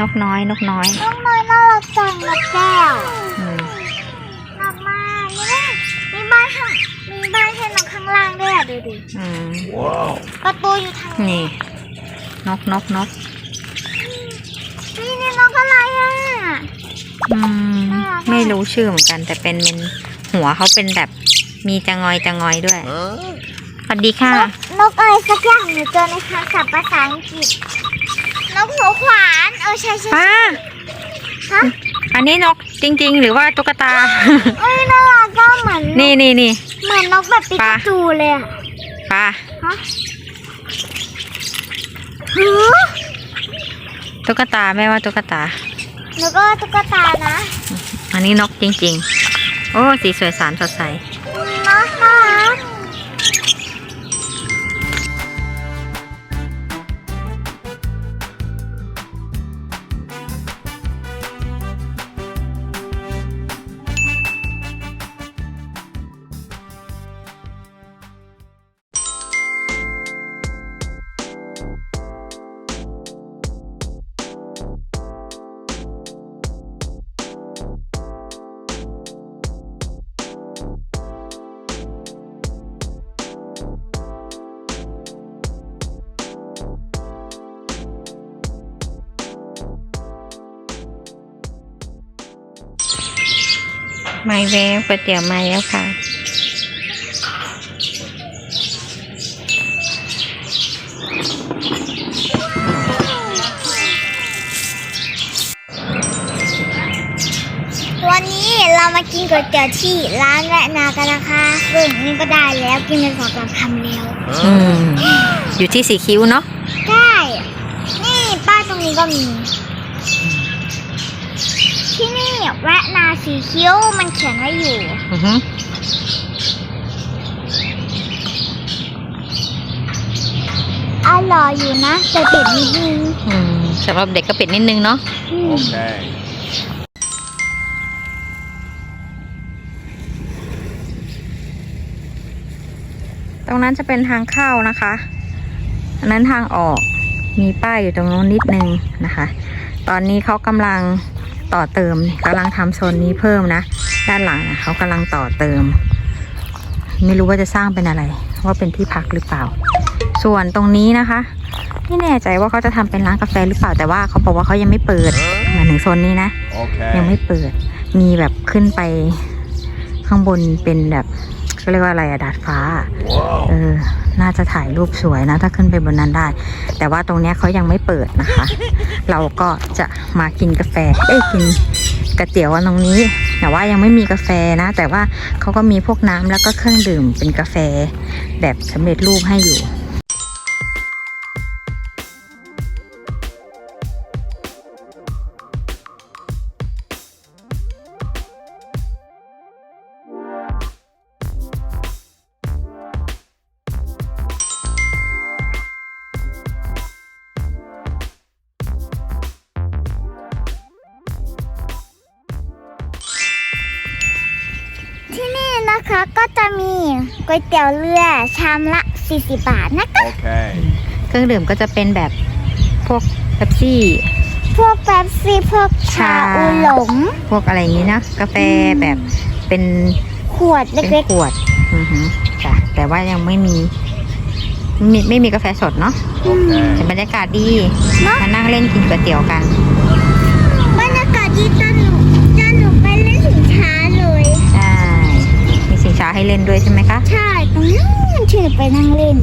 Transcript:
นกน้อย นกน้อยน้องน้อยน่ารักจังนกแก้วอืมน่ารักมากนี่มีบ้านข้างมีบ้านให้นกข้างล่างด้วยอะดูดิอืมประตูอยู่ทางนี้นี่นกนกนกนี่นี่นกอะไรอะอืมน่ารักอะไม่รู้ชื่อเหมือนกัน แต่เป็นเป็นหัวเขาเป็นแบบมีจะงอยจะงอยด้วยสวัสดีค่ะ นกนกอะไรสักอย่างหนูเจอในคำศัพท์ภาษาอังกฤษ นกหัวขวานเออใช่ใช่ป้า ฮะอันนี้นกจริง ๆ หรือว่าตุ๊กตา เอ้ยน่ารักก็เหมือนนี่นี่นี่ เหมือนนกแบบปิกาจูเลยอะป้า ฮะหือตุ๊กตาแม่ว่าตุ๊กตาหนูก็ตุ๊กตานะ อันนี้นกจริง ๆ โอ้ สีสวยสารสดใส ไม้เวฟก๋วยเตี๋ยวมาแล้วค่ะ วันนี้เรามากินก๋วยเตี๋ยวที่ร้านแวะนากันนะคะซึ่งนี่ก็ได้แล้วกินไปสองสามคำแล้ว อืม อยู่ที่สีคิ้วเนาะ ได้ นี่ป้ายตรงนี้ก็มี ที่นี่แวะนาสีคิ้วมันเขียนไว้อยู่ อือฮึอร่อยอยู่นะแต่ติดนิดนึงอืมสำหรับเด็กก็ปิดนิดนึงเนาะ อืม Okay. ตรงนั้นจะเป็นทางเข้านะคะ อันนั้นทางออก มีป้ายอยู่ตรงนู้นนิดนึงนะคะ ตอนนี้เขากำลัง ต่อเติมกำลังทำโซนนี้เพิ่มนะ ด้านหลังนะเขากำลังต่อเติม ไม่รู้ว่าจะสร้างเป็นอะไร ว่าเป็นที่พักหรือเปล่า ส่วนตรงนี้นะคะ ไม่แน่ใจว่าเขาจะทำเป็นร้านกาแฟหรือเปล่าแต่ว่าเขาบอกว่าเขายังไม่เปิดหมายถึงโซนนี้นะยัง Okay. ไม่เปิด มีแบบขึ้นไปข้างบนเป็นแบบ เขาเรียกว่าอะไรอะดาดฟ้า เออ น่าจะถ่ายรูปสวยนะ ถ้าขึ้นไปบนนั้นได้ แต่ว่าตรงเนี้ยเขายังไม่เปิดนะคะ เราก็จะมากินกาแฟ เอ้ยกินกระเตี๋ยวตรงนี้ แต่ว่ายังไม่มีกาแฟนะ แต่ว่าเขาก็มีพวกน้ำแล้วก็เครื่องดื่มเป็นกาแฟ แบบสำเร็จรูปให้อยู่ นี่นะคะก็จะมีก๋วยเตี๋ยวเรือชามละ 40 บาทนะคะ Okay. เครื่องดื่มก็จะเป็นแบบพวกเป๊ปซี่ พวกแป๊บซี่พวกชาชา อูหลง พวกอะไรอย่างนี้นะกาแฟแบบเป็นขวดเป็นเล็กขวดอือฮึจ้ะแต่ว่ายังไม่มีไม่ไม่มีกาแฟสดเนาะ Okay. แต่บรรยากาศดี มานั่งเล่นกินก๋วยเตี๋ยวกัน ๆบรรยากาศดีจันหนูจัน ด้วยใช่ไหมคะ ใช่ ตรงนั้นที่หนูไปนั่งเล่น